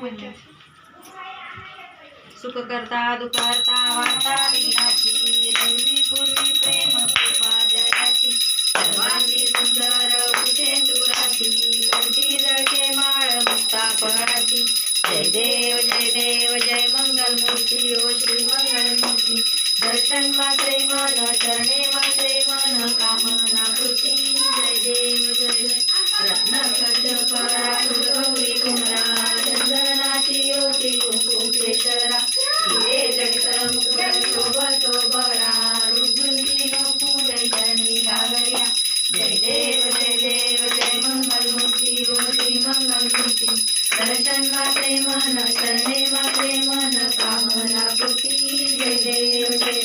म्हणजे. सुख करता दुखहर्ता वार्ता विघ्नाची पूर्वी पूर्वी प्रेम कृपा जयाची. सर्वांगी सुंदर कुशेंदुराची कंठी जळके माळ मुक्ता पहाडाची दर्शन मात्रे मन चरणे मात्रे मन कामना कृती जय देव जय रत्न खड्ड गौरी कुमरा चंदनाची योगी कुंकू केशरा हिरे जडित शोभतो बरा रुद्रुंची फुले जणी घागऱ्या जय देव जय देव जय मंगल मूर्ती ओ मंगल मूर्ती। दर्शन मात्रे मन चरणे मात्रे मन कामना कृती जय देव जय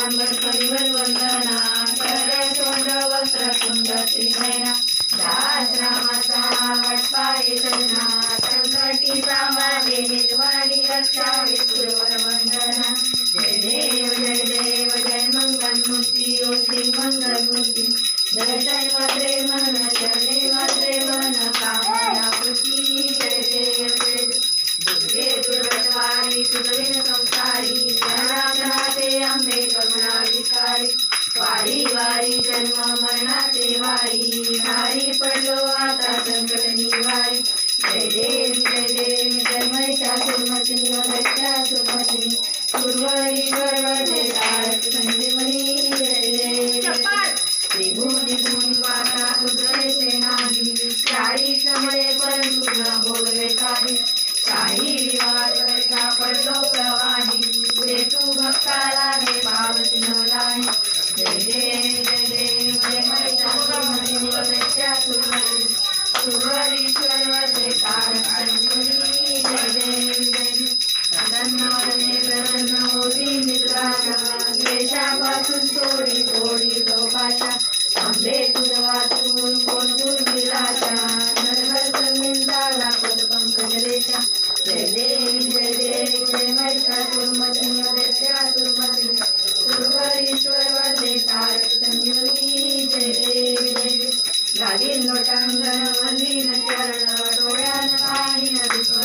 देव लंबोदर पीतांबर परिवर वंदना सरळ सोंड वस्त्र सुंदर त्रिनयना दास रामाचा वटपाळी सजना संकटी सामाने निर्वाणी रक्षा विष्णुवर वंदना. जय देव जय देव जय मंगल मूर्ती ओ श्री मंगल मूर्ती दर्शन मात्रे मन चरणे मात्रे मन कामना कृती जय देव वारी जन्म मरणाचे वारी. नारी पडलो आता संकट निवारी. जय देव जय देव जय देव जय देव जय महिषासुरमती वदत्या सुरमती सुरवरीश्वर जय देव जय देव लोटांगण चरण डोळ्यान पाणी विश्व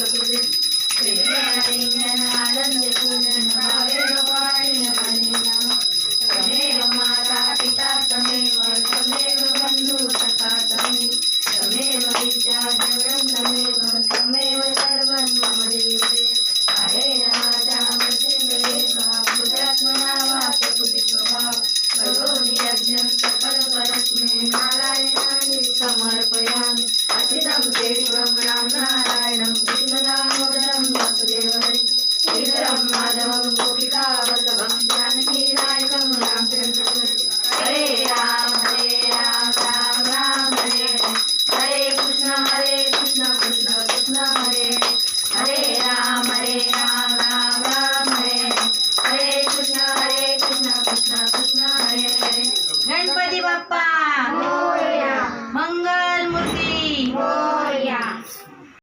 విష్ణురం రామ నారాయణం కృష్ణదామోదరం వాసుదేవరి శ్రీధరం మాధవం గోపికావల్లభం జానకీనాయకం రామచంద్రం హరే రామ హరే రామ రామ రామ హరే హరే. కృష్ణ హరే కృష్ణ కృష్ణ కృష్ణ హరే. గణపతి బప్పా!